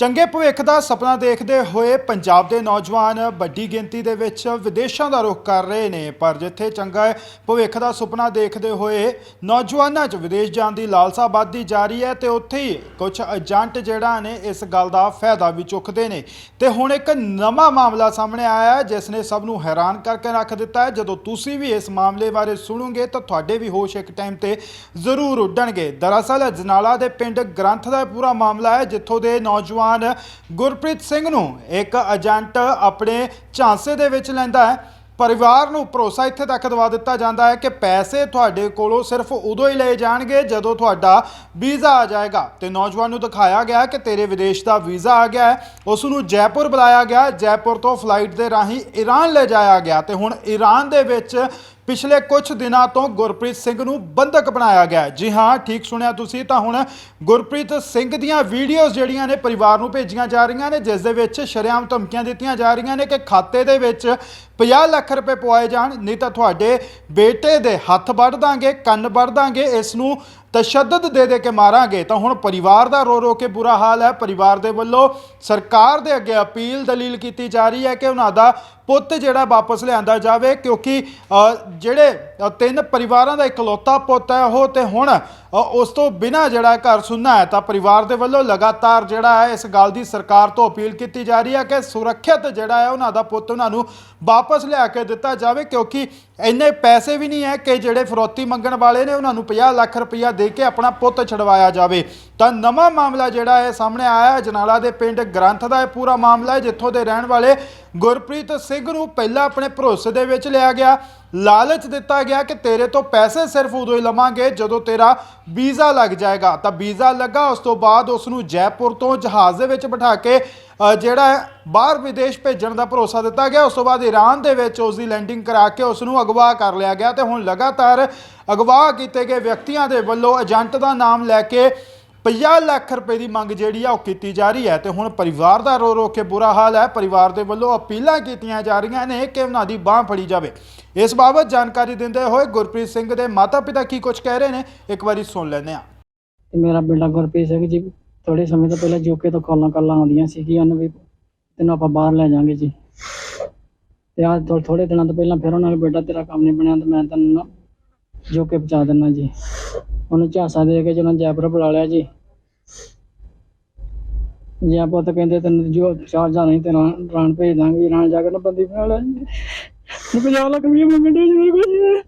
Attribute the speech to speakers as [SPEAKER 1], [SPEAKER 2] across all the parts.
[SPEAKER 1] ਚੰਗੇ ਭਵਿੱਖ ਦਾ ਸੁਪਨਾ ਦੇਖਦੇ ਹੋਏ ਪੰਜਾਬ ਦੇ ਨੌਜਵਾਨ ਵੱਡੀ ਗਿਣਤੀ ਦੇ ਵਿੱਚ ਵਿਦੇਸ਼ਾਂ ਦਾ ਰੁਖ ਕਰ ਰਹੇ ਨੇ। ਪਰ ਜਿੱਥੇ ਚੰਗਾ ਭਵਿੱਖ ਦਾ ਸੁਪਨਾ ਦੇਖਦੇ ਹੋਏ ਨੌਜਵਾਨਾਂ 'ਚ ਵਿਦੇਸ਼ ਜਾਣ ਦੀ ਲਾਲਸਾ ਵੱਧਦੀ ਜਾ ਰਹੀ ਹੈ ਤੇ ਉੱਥੇ ਹੀ ਕੁਝ ਏਜੰਟ ਜਿਹੜਾ ਨੇ ਇਸ ਗੱਲ ਦਾ ਫਾਇਦਾ ਵੀ ਚੁੱਕਦੇ ਨੇ। ਤੇ ਹੁਣ ਇੱਕ ਨਵਾਂ ਮਾਮਲਾ ਸਾਹਮਣੇ ਆਇਆ ਹੈ, ਜਿਸ ਨੇ ਸਭ ਨੂੰ ਹੈਰਾਨ ਕਰਕੇ ਰੱਖ ਦਿੱਤਾ ਹੈ। ਜਦੋਂ ਤੁਸੀਂ ਵੀ ਇਸ ਮਾਮਲੇ ਬਾਰੇ ਸੁਣੋਗੇ ਤਾਂ ਤੁਹਾਡੇ ਵੀ ਹੋਸ਼ ਇੱਕ ਟਾਈਮ ਤੇ ਜ਼ਰੂਰ ਉੱਡਣਗੇ। ਦਰਅਸਲ ਅਜਨਾਲਾ ਦੇ ਪਿੰਡ ਗ੍ਰੰਥ ਦਾ ਪੂਰਾ ਮਾਮਲਾ ਹੈ, ਜਿੱਥੋਂ ਦੇ ਨੌਜਵਾਨ ਗੁਰਪ੍ਰੀਤ ਸਿੰਘ ਨੂੰ ਇੱਕ ਏਜੰਟ ਆਪਣੇ ਝਾਂਸੇ ਦੇ ਵਿੱਚ ਲੈਂਦਾ ਹੈ। ਪਰਿਵਾਰ ਨੂੰ ਭਰੋਸਾ ਇੱਥੇ ਤੱਕ ਦਵਾ ਦਿੱਤਾ ਜਾਂਦਾ ਹੈ ਕਿ ਪੈਸੇ ਤੁਹਾਡੇ ਕੋਲੋਂ ਸਿਰਫ ਉਦੋਂ ਹੀ ਲਏ ਜਾਣਗੇ ਜਦੋਂ ਤੁਹਾਡਾ ਵੀਜ਼ਾ ਆ ਜਾਏਗਾ। ਤੇ ਨੌਜਵਾਨ ਨੂੰ ਦਿਖਾਇਆ ਗਿਆ ਕਿ ਤੇਰੇ ਵਿਦੇਸ਼ ਦਾ ਵੀਜ਼ਾ ਆ ਗਿਆ ਹੈ। ਉਸ ਨੂੰ ਜੈਪੁਰ ਬੁਲਾਇਆ ਗਿਆ। ਜੈਪੁਰ ਤੋਂ ਫਲਾਈਟ ਦੇ ਰਾਹੀਂ ਈਰਾਨ ਲੈ ਜਾਇਆ ਗਿਆ। ਤੇ ਹੁਣ ਈਰਾਨ ਦੇ ਵਿੱਚ ਪਿਛਲੇ ਕੁਝ ਦਿਨਾਂ ਤੋਂ ਗੁਰਪ੍ਰੀਤ ਸਿੰਘ ਨੂੰ ਬੰਧਕ ਬਣਾਇਆ ਗਿਆ ਹੈ। ਜੀ ਹਾਂ, ਠੀਕ ਸੁਣਿਆ ਤੁਸੀਂ, ਤਾਂ ਹੁਣ ਗੁਰਪ੍ਰੀਤ ਸਿੰਘ ਦੀਆਂ ਵੀਡੀਓਜ਼ ਜਿਹੜੀਆਂ ਨੇ ਪਰਿਵਾਰ ਨੂੰ ਭੇਜੀਆਂ ਜਾ ਰਹੀਆਂ ਨੇ, ਜਿਸ ਦੇ ਵਿੱਚ ਸ਼ਰੇਆਮ ਧਮਕੀਆਂ ਦਿੱਤੀਆਂ ਜਾ ਰਹੀਆਂ ਨੇ ਕਿ ਖਾਤੇ ਦੇ ਵਿੱਚ 50 ਲੱਖ ਰੁਪਏ ਪਵਾਏ ਜਾਣ, ਨਹੀਂ ਤਾਂ ਤੁਹਾਡੇ ਬੇਟੇ ਦੇ ਹੱਥ ਵੱਢ ਦਾਂਗੇ, ਕੰਨ ਵੱਢ ਦਾਂਗੇ, ਇਸ ਨੂੰ ਤਸ਼ੱਦਦ ਦੇ ਦੇ ਕੇ ਮਾਰਾਂਗੇ, ਤਾਂ ਹੁਣ ਪਰਿਵਾਰ ਦਾ ਰੋ ਰੋ ਕੇ ਬੁਰਾ ਹਾਲ ਹੈ। ਪਰਿਵਾਰ ਦੇ ਵੱਲੋਂ ਸਰਕਾਰ ਦੇ ਅੱਗੇ ਅਪੀਲ ਦਲੀਲ ਕੀਤੀ ਜਾ ਰਹੀ ਹੈ ਕਿ ਉਹਨਾਂ ਦਾ ਪੁੱਤ ਜਿਹੜਾ ਵਾਪਸ ਲਿਆਂਦਾ ਜਾਵੇ, ਕਿਉਂਕਿ ਜਿਹੜੇ ਤਿੰਨ ਪਰਿਵਾਰਾਂ ਦਾ ਇਕਲੌਤਾ ਪੁੱਤ ਹੈ ਉਹ, ਤੇ ਹੁਣ ਉਸ ਤੋਂ ਬਿਨਾ ਜਿਹੜਾ ਘਰ ਸੁਣਨਾ ਹੈ, ਤਾਂ ਪਰਿਵਾਰ ਦੇ ਵੱਲੋਂ ਲਗਾਤਾਰ ਜਿਹੜਾ ਹੈ, ਇਸ ਗੱਲ ਦੀ ਸਰਕਾਰ ਤੋਂ ਅਪੀਲ ਕੀਤੀ ਜਾ ਰਹੀ ਹੈ ਕਿ ਸੁਰੱਖਿਅਤ ਜਿਹੜਾ ਹੈ, ਉਹਨਾਂ ਦਾ ਪੁੱਤ ਉਹਨਾਂ ਨੂੰ ਵਾਪਸ ਲਿਆ ਕੇ ਦਿੱਤਾ ਜਾਵੇ, ਕਿਉਂਕਿ ਇੰਨੇ ਪੈਸੇ ਵੀ ਨਹੀਂ ਹੈ ਕਿ ਜਿਹੜੇ ਫਰੋਤੀ ਮੰਗਣ ਵਾਲੇ ਨੇ ਉਹਨਾਂ ਨੂੰ 50 ਲੱਖ ਰੁਪਇਆ ਦੇ ਕੇ ਆਪਣਾ ਪੁੱਤ ਛਡਵਾਇਆ ਜਾਵੇ। ਤਾਂ ਨਵਾਂ ਮਾਮਲਾ ਜਿਹੜਾ ਹੈ ਸਾਹਮਣੇ ਆਇਆ ਹੈ, ਜਨਾਲਾ ਦੇ ਪਿੰਡ ਗ੍ਰੰਥ ਦਾ ਇਹ ਪੂਰਾ ਮਾਮਲਾ ਹੈ, ਜਿੱਥੋਂ ਦੇ ਰਹਿਣ ਵਾਲੇ ਗੁਰਪ੍ਰੀਤ ਸਿੰਘ ਨੂੰ ਪਹਿਲਾਂ ਆਪਣੇ ਭਰੋਸੇ ਦੇ ਵਿੱਚ ਲਿਆ ਗਿਆ। ਲਾਲਚ ਦਿੱਤਾ ਗਿਆ ਕਿ ਤੇਰੇ ਤੋਂ ਪੈਸੇ ਸਿਰਫ ਉਦੋਂ ਹੀ ਲਵਾਂਗੇ ਜਦੋਂ ਤੇਰਾ ਵੀਜ਼ਾ ਲੱਗ ਜਾਏਗਾ। ਤਾਂ ਵੀਜ਼ਾ ਲੱਗਾ, ਉਸ ਤੋਂ ਬਾਅਦ ਉਸ ਨੂੰ ਜੈਪੁਰ ਤੋਂ ਜਹਾਜ਼ ਦੇ ਵਿੱਚ ਬਿਠਾ ਕੇ ਜਿਹੜਾ ਬਾਹਰ ਵਿਦੇਸ਼ ਭੇਜਣ ਦਾ ਭਰੋਸਾ ਦਿੱਤਾ ਗਿਆ। ਉਸ ਤੋਂ ਬਾਅਦ ਈਰਾਨ ਦੇ ਵਿੱਚ ਉਸ ਦੀ ਲੈਂਡਿੰਗ ਕਰਾ ਕੇ ਉਸ ਨੂੰ ਅਗਵਾ ਕਰ ਲਿਆ ਗਿਆ ਤੇ ਹੁਣ ਲਗਾਤਾਰ ਅਗਵਾ ਕੀਤੇ ਗਏ ਵਿਅਕਤੀਆਂ ਦੇ ਵੱਲੋਂ ਏਜੰਟ ਦਾ ਨਾਮ ਲੈ ਕੇ 50 ਲੱਖ ਰੁਪਏ ਦੀ ਮੰਗ ਜਿਹੜੀ ਆ ਉਹ ਕੀਤੀ ਜਾ ਰਹੀ ਹੈ ਤੇ ਹੁਣ ਪਰਿਵਾਰ ਦਾ ਰੋ ਰੋ ਕੇ ਬੁਰਾ ਹਾਲ ਹੈ। ਪਰਿਵਾਰ ਦੇ ਵੱਲੋਂ ਅਪੀਲਾਂ ਕੀਤੀਆਂ ਜਾ ਰਹੀਆਂ ਨੇ ਕਿ ਉਹਨਾਂ ਦੀ ਬਾਹ ਫੜੀ ਜਾਵੇ। ਇਸ ਬਾਬਤ ਜਾਣਕਾਰੀ ਦਿੰਦੇ ਹੋਏ ਗੁਰਪ੍ਰੀਤ ਸਿੰਘ ਦੇ ਮਾਤਾ-ਪਿਤਾ ਕੀ ਕੁਝ ਕਹਿ ਰਹੇ ਨੇ, ਇੱਕ ਵਾਰੀ ਸੁਣ ਲੈਂਦੇ ਹਾਂ।
[SPEAKER 2] ਤੇ ਮੇਰਾ ਬੇਟਾ ਗੁਰਪ੍ਰੀਤ ਸਿੰਘ ਜੀ ਥੋੜੇ ਸਮੇਂ ਤੋਂ ਪਹਿਲਾਂ ਯੂਕੇ ਤੋਂ ਕਾਲਾਂ ਕਾਲਾਂ ਆਉਂਦੀਆਂ ਸੀ ਕਿ ਉਹਨੂੰ ਵੀ। ਤੈਨੂੰ ਆਪਾਂ ਬਾਹਰ ਲੈ ਜਾਾਂਗੇ ਜੀ। ਤੇ ਅੱਜ ਥੋੜੇ ਦਿਨਾਂ ਤੋਂ ਪਹਿਲਾਂ ਫਿਰ ਉਹਨਾਂ ਨੇ ਬੇਟਾ ਤੇਰਾ ਕੰਮ ਨਹੀਂ ਬਣਿਆ ਤੇ ਮੈਂ ਤੈਨੂੰ ਨਾ ਯੂਕੇ ਪਹੁੰਚਾ ਦਿੰਦਾ ਜੀ। ਉਹਨੂੰ ਝਾਂਸਾ ਦੇ ਕੇ ਜਦੋਂ ਜੈਪੁਰ ਬੁਲਾ ਲਿਆ ਜੀ। ਜੈਪੁਰ ਤੋਂ ਕਹਿੰਦੇ ਤੈਨੂੰ ਜੋ ਚਾਰ ਜਾਂ ਨਹੀਂ ਤੇਰਾ ਰਾਣ ਭੇਜ ਦਾਂਗੇ ਇਰਾਨ ਜਾ ਕੇ ਨਾ ਬੰਦੀ ਬਣਾ ਲਿਆ ਜੀ। ਮੈਂ 50 ਲੱਖ ਰੁਪਏ ਮੰਗਣ ਦੇ ਮੇਰੇ ਕੋਲ।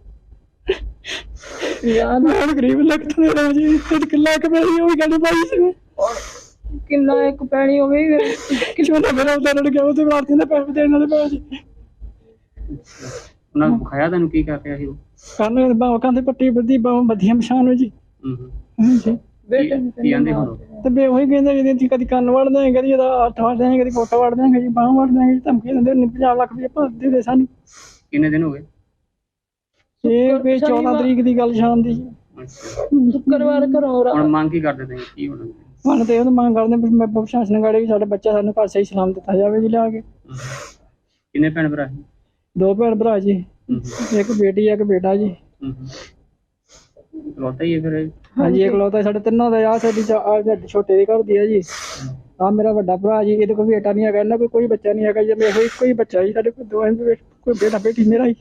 [SPEAKER 2] ਯਾਰ। ਮੈਂ ਗਰੀਬ ਲੱਖ ਤੋਂ ਦੇਣਾ ਜੀ। ਤੇ ਕਿੱਲਾ ਕੁ ਪੈਣੀ ਉਹ ਵੀ ਗੱਲ ਪਾਈ ਸੀ ਕਿੰਨਾ ਇੱਕ ਪੈਣੀ ਹੋਵੇ ਕਿਸੇ ਨੇ ਮੇਰਾ ਉਧਰ ਲੜ ਗਿਆ ਉਹਦੇ ਵਾਰਤੀ ਦੇ ਪੈਸੇ ਦੇਣ ਵਾਲੇ ਪੈਸੇ
[SPEAKER 3] ਉਹਨਾਂ ਨੂੰ ਵਿਖਾਇਆ ਤੈਨੂੰ ਕੀ ਕਰ ਰਿਹਾ ਸੀ ਉਹ?
[SPEAKER 2] ਕੰਨ ਬਾਹ ਤੇ ਪੱਟੀ ਬੱਦੀ ਬਾਹ ਬੱਧੀਆਂ ਪਛਾਣ ਹੋ ਜੀ।
[SPEAKER 3] ਹੂੰ ਹੂੰ।
[SPEAKER 2] ਹਾਂਜੀ।
[SPEAKER 3] ਕੀ- ਕੀ ਆਂਦੇ ਹੁਣ?
[SPEAKER 2] ਤੇ ਬੇ ਉਹੀ ਕਹਿੰਦੇ ਜੀ ਤੁਸੀਂ ਕਦੀ ਕੰਨ ਵੜ ਦੇਂਗੇ ਕਦੀ ਇਹਦਾ ਹੱਥ ਵੜ ਦੇਂਗੇ ਕਦੀ ਬਾਹ ਧਮਕੀ ਦਿੰਦੇ ਨੇ 50 ਲੱਖ ਰੁਪਏ ਭਰ ਦੇ ਦੇ ਸਾਨੂੰ।
[SPEAKER 3] ਕਿੰਨੇ ਦਿਨ ਹੋ ਗਏ?
[SPEAKER 2] ਇਹ ਵੀ 14 ਤਰੀਕ ਦੀ ਗੱਲ ਸ਼ਾਮ ਦੀ ਸ਼ੁੱਕਰਵਾਰ ਘਰੋਂ
[SPEAKER 3] ਹੁਣ ਮੰਗ ਕੀ ਕਰਦੇ ਤੁਸੀਂ? ਕੀ ਹੋਣਾ?
[SPEAKER 2] ਮਨ ਤੇ ਉਹ ਮੰਗ ਕਰਦੇ ਮੈਂ ਪ੍ਰਸ਼ਾਸਨ ਗਾੜੀ ਵੀ ਸਾਡਾ ਬੱਚਾ ਸਾਨੂੰ ਘਰ ਸਹੀ ਸਲਾਮ ਦਿੱਤਾ ਜਾਵੇ ਜੀ ਲਿਆ ਕੇ।
[SPEAKER 3] ਹੂੰ। ਕਿੰਨੇ ਭੈਣ ਭਰਾ ਸੀ?
[SPEAKER 2] ਦੋ ਭੈਣ ਭਰਾ ਜੀ
[SPEAKER 3] ਹੂੰ ਹੂੰ।
[SPEAKER 2] ਇੱਕ ਬੇਟੀ ਇੱਕ ਬੇਟਾ ਜੀ।
[SPEAKER 3] ਹੂੰ ਹੂੰ। ਹੀ ਹੈ ਫਿਰ ਇਹ?
[SPEAKER 2] ਹਾਂਜੀ ਇਕਲੌਤਾ ਸਾਡੇ ਤਿੰਨੋਂ ਦਾ ਆ ਸਾਡੀ ਚ- ਆਹ ਸਾਡੀ ਛੋਟੇ ਦੀ ਘਰ ਦੀ ਆ ਜੀ। ਆ ਮੇਰਾ ਵੱਡਾ ਭਰਾ ਜੀ ਇਹਦੇ ਕੋਈ ਬੇਟਾ ਨਹੀਂ ਹੈਗਾ ਇਹਨਾਂ ਕੋਈ ਕੋਈ ਬੱਚਾ ਨਹੀਂ ਹੈਗਾ ਜੀ ਮੇਰੇ ਕੋਲ ਇੱਕੋ ਹੀ ਬੱਚਾ ਜੀ ਸਾਡੇ ਕੋਲ ਦੋ ਬੇ- ਕੋਈ ਬੇਟਾ ਬੇਟੀ ਮੇਰਾ ਹੀ।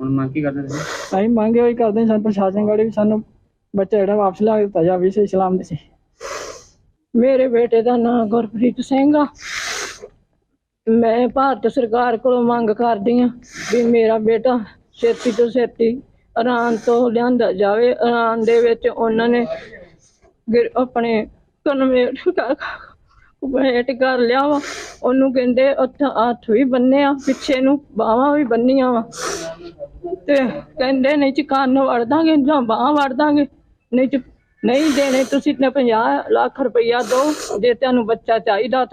[SPEAKER 3] ਹੁਣ ਮੰਗ ਕੀ ਕਰਦੇ ਤੁਸੀਂ?
[SPEAKER 2] ਅਸੀਂ ਮੰਗੇ ਹੋਈ ਕਰਦੇ ਹਾਂ ਸਾਨੂੰ ਪ੍ਰਸ਼ਾਸਨ ਗਾੜੀ ਵੀ ਸਾਨੂੰ ਬੱਚਾ ਜਿਹੜਾ ਵਾਪਸ ਲਿਆ ਕੇ ਦਿੱਤਾ ਜਾਵੇ ਸਹੀ ਸਲਾਮ ਦੇ ਸੀ। ਮੇਰੇ ਬੇਟੇ ਦਾ ਨਾਮ ਗੁਰਪ੍ਰੀਤ ਸਿੰਘ ਆ। ਮੈਂ ਭਾਰਤ ਸਰਕਾਰ ਕੋਲੋਂ ਮੰਗ ਕਰਦੀ ਹਾਂ ਵੀ ਮੇਰਾ ਬੇਟਾ ਛੇਤੀ ਤੋਂ ਛੇਤੀ ਇਰਾਨ ਤੋਂ ਲਿਆਂਦਾ ਜਾਵੇ। ਇਰਾਨ ਦੇ ਵਿੱਚ ਉਹਨਾਂ ਨੇ ਗਿਰ- ਆਪਣੇ ਕਨਵੇਟ ਵੇਟ ਕਰ ਲਿਆ ਵਾ। ਉਹਨੂੰ ਕਹਿੰਦੇ ਉੱਥੇ ਹੱਥ ਵੀ ਬੰਨੇ ਆ ਪਿੱਛੇ ਨੂੰ ਬਾਹਾਂ ਵੀ ਬੰਨੀਆਂ ਵਾ। ਤੇ ਕਹਿੰਦੇ ਨਹੀਂ ਚ ਕੰਨ ਵੜ ਦਾਂਗੇ ਜਾਂ ਬਾਹਾਂ ਵੜ ਦਾਂਗੇ। ਨਹੀਂ ਚ ਨਹੀਂ ਦੇਣੇ ਤੁਸੀਂ ਤੇ 50 ਲੱਖ ਰੁਪਈਆ ਦਿਓ, ਜੇ ਤੁਹਾਨੂੰ ਬੱਚਾ ਚਾਹੀਦਾ ਤਾਂ।